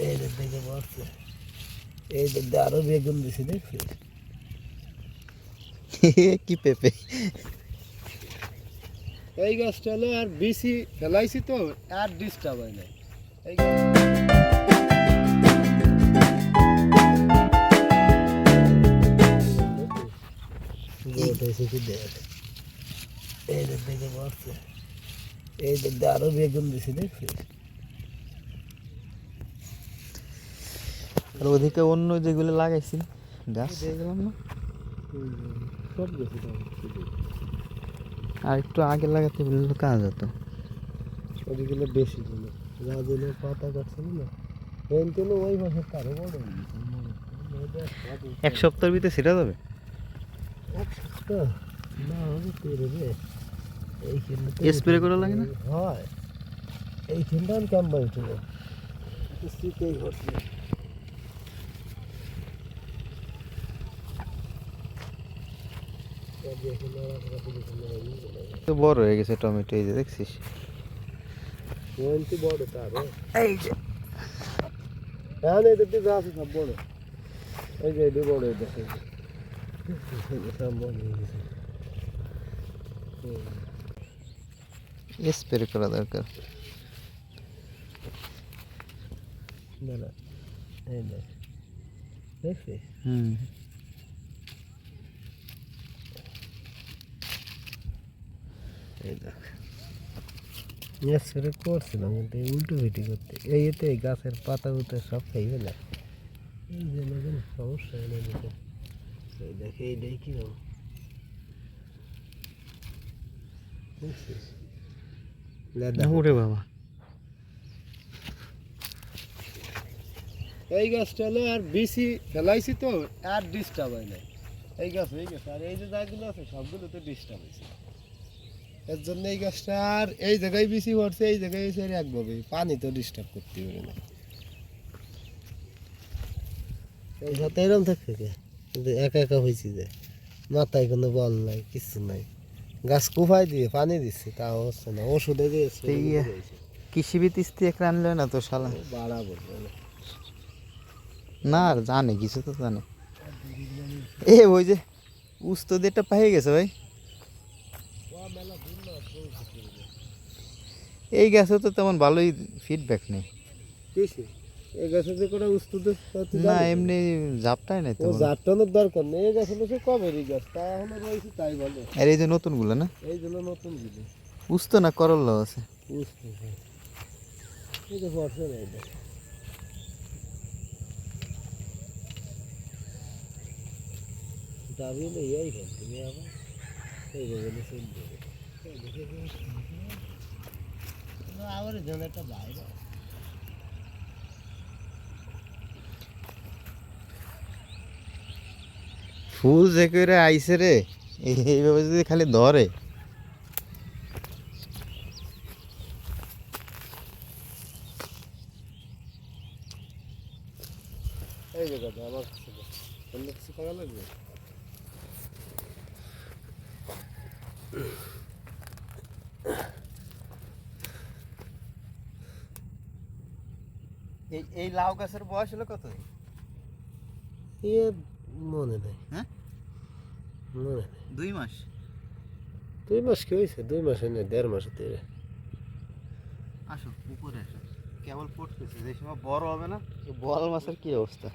এই দিক থেকে পড়ছে এই দিক দিয়ে আরও বেগুন দিছি দেখছিস কি পেঁপে? এই গাছটা হলো আর বেশি ফেলাইছি তো আর ডিস্টার্ব হয় না এই গোট এসে কি দেখ এই দিক থেকে পড়ছে এই দিক দিয়ে আরও বেগুন দিছি দেখছি? আর ওদিকে অন্য যেগুলো লাগাইছি গাছ দেখলাম না? সব গেছে আর একটু আগে লাগাতে বললে কাজ হতো। ওদিকে বেশি ছিল যা দিলে পাতা কাটছিল না? এই ওই মাসে কারও বড় এক সপ্তাহের ভিতরে সেটা যাবে এক সপ্তাহ? না হবে তেরে রে এইখানে তো করা লাগে না? হয়। এইখানটা আমি কাম উঠে শীতেই তো বড় হয়ে গেছে টমেটো এই যে দেখছিস? বড় তার এই যে। হ্যাঁ এই দেখতে যা আছে সব বড়। এই যে এটি বড় দেখে সব বড় হয়ে গেছে। স্প্রে করা দরকার। দেখ হুম। দেখ। স্প্রে করছিলাম কিন্তু উল্টো ভিটি করতে এই এতে গাছের পাতা উতে সব খাইবে না এই যে দেখেন সমস্যা হয় না এদিকে। এই দেখ দেখছিস? ওরে বাবা। এই গাছটা হলো আর বেশি ফেলাইছি তো আর ডিস্টার্ব হয় নাই। এই গাছ হয়ে গেছে আর এই যে জায়গাগুলো আছে সবগুলোতে ডিস্টার্ব হয়েছে। এর জন্য এই গাছটা আর এই জায়গায় বেশি পড়ছে এই জায়গায় এসে একভাবে পানি তো ডিস্টার্ব করতে পারে না। এই সাথে এরকম থাকবে কিন্তু একা একা হয়েছি যে মাথায় কোনো বল নাই কিছু নাই। গাছ কুফাই দিয়ে পানি দিচ্ছে তাও হচ্ছে না। ওষুধে দিয়ে spray এই, করে কৃষিবিদ স্ত্রী আনলে না তো শালা? বাড়া বলবে। না আর জানে কিছু তো জানে। এ ওই যে উস্তো এটা পাই গেছে ভাই। এই গাছে তো তেমন ভালোই ফিডব্যাক নেই। এই গাছে যে কোনো উস্তুত না এমনি নাই তেমন। দরকার নেই এই গাছ হলো সে কবেরই গাছ? তা এখনও রয়েছে তাই বলে। আর এই যে নতুনগুলো না? এই জন্য নতুন দিলে উস্তো না করল্লা আছে? বুঝতে এই যে বর্ষা নেই দাবি নেই এই তুমি আবার এই যে বলে একটা বাইরে। ফুল যে করে আইসে রে এই- এইভাবে যদি খালি ধরে। এই যে কথা আমার কাছে দে। অন্য কিছু করা লাগবে? এই এই লাউ গাছের বয়স হলো কত? মনে নেই। হ্যাঁ? মনে নেই। দুই মাস? দুই মাস কি হয়েছে দুই মাস হয় না দেড় মাস হতে আসো উপরে আসো। কেবল পড়তেছে যে সময় বড় হবে না বল মাছের কি অবস্থা?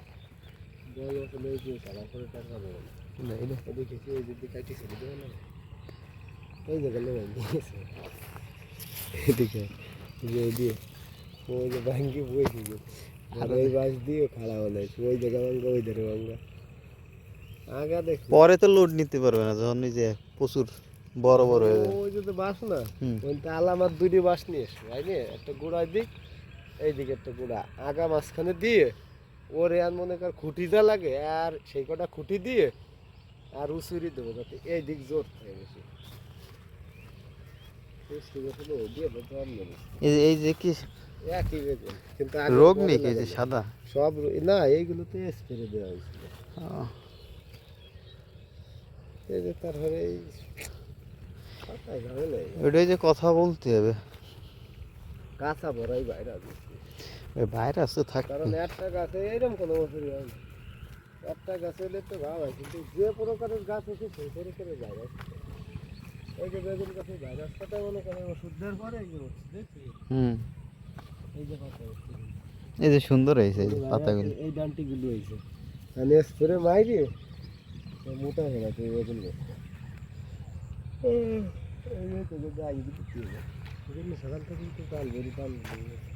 বল নেই কি করে টাকা দেবে না কি এই কাটিছে দিবে না? এই জায়গা লেগে এদিকে যে দিয়ে ওই যে ভাঙ্গি বই আর ওই বাস দিয়ে খাড়া হলে ওই জায়গা ভাঙ্গা ওই ধারে ভাঙ্গা পরে তো লোড নিতে পারবে না যখন এই প্রচুর বড় বড় হয়ে যাবে ওই যে বাস না ওই তাহলে আমার দুটি বাস নিয়ে এসো তাই একটা গোড়ায় দিক এইদিকে একটা গোড়া। আগা মাঝখানে দিয়ে ওর আর মনে কর খুঁটিটা লাগে আর সেই কটা খুঁটি দিয়ে আর উচুরি দেবো যাতে এই দিক জোর থাকে বেশি। এই যে- কি? কিন্তু রোগ নেই যে সাদা? সব না এইগুলোতে স্প্রে দেওয়া হয়েছিল। এই যে তারপরে এই। ওইটাই যে কথা বলতে হবে। কাঁচা ভরাই আছে ওই ভাইরাস তো থাক কারণ একটা গাছে এইরকম কোনো বছরই হয় না। একটা গাছে হলে তো ভাব হয় কিন্তু যে প্রকারের গাছ আছে সেই প্রকারের ভাইরাস এই যে বেগুন গাছের ভাইরাসটা মনে করেন ওষুধ দেওয়ার পরে এই হচ্ছে দেখছি হুম। এই যে পাতা এই যে সুন্দর হয়েছে এই পাতাগুলো। এই ডান্টিগুলো হয়েছে। আমি স্প্রে মাইরি তো মোটা হয়ে গেছে এই বেগুন গাছটা এই যে তো যদি আগে দিতে কি হবে সেজন্য সকাল থেকে কিন্তু পাল বেরি পাল বেরিয়ে গেছে।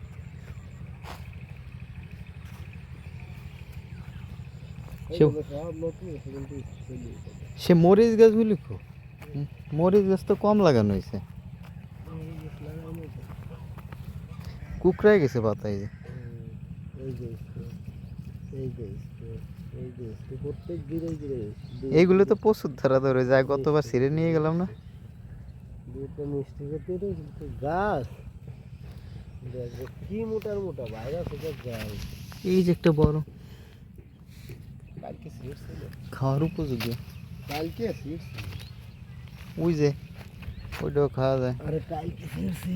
সে- এইগুলো সব নতুন এসে কিন্তু চলে গেছে। সে মরিচ গাছগুলি খুব হুম, মরিচ গাছ তো কম লাগানো হয়েছে এই গাছ লাগানো হয়েছে। কুকড়ায় গেছে পাতা এই যে এইগুলো তো প্রচুর ধরা ধরে যায় গতবার ছিঁড়ে নিয়ে গেলাম না। গাছ। দেখো কি মোটার মোটা ভাইরাস এই যে একটা বড়। খাওয়ার উপযোগী। কালকে ওই যে ওইটাও খাওয়া যায়। আরে কালকে ছিঁড়ছি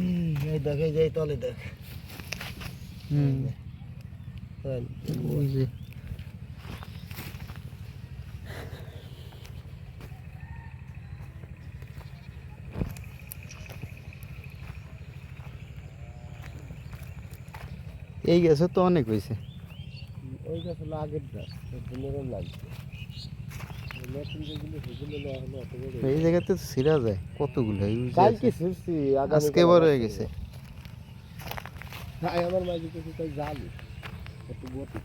এই দেখে যাই তলে দেখ। হুম। ওই যে। এই গাছে তো অনেক হয়েছে। ওই গাছ হলো আগের লাগছে। এই জায়গাতে তো ছিঁড়া যায় কতগুলো কালকে ছিঁড়ছি আজকে বড় হয়ে গেছে। তাই আমার মাঝে কিছু তাই জানি একটু গতি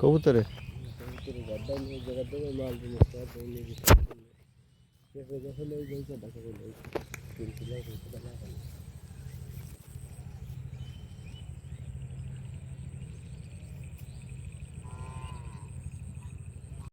কবুতরে? ভিতরে গড্ডা নিয়ে জায়গা দেবে মাল জিনিস সব নিয়ে গেছে যখন ওই জায়গাটা করে তিন কিলো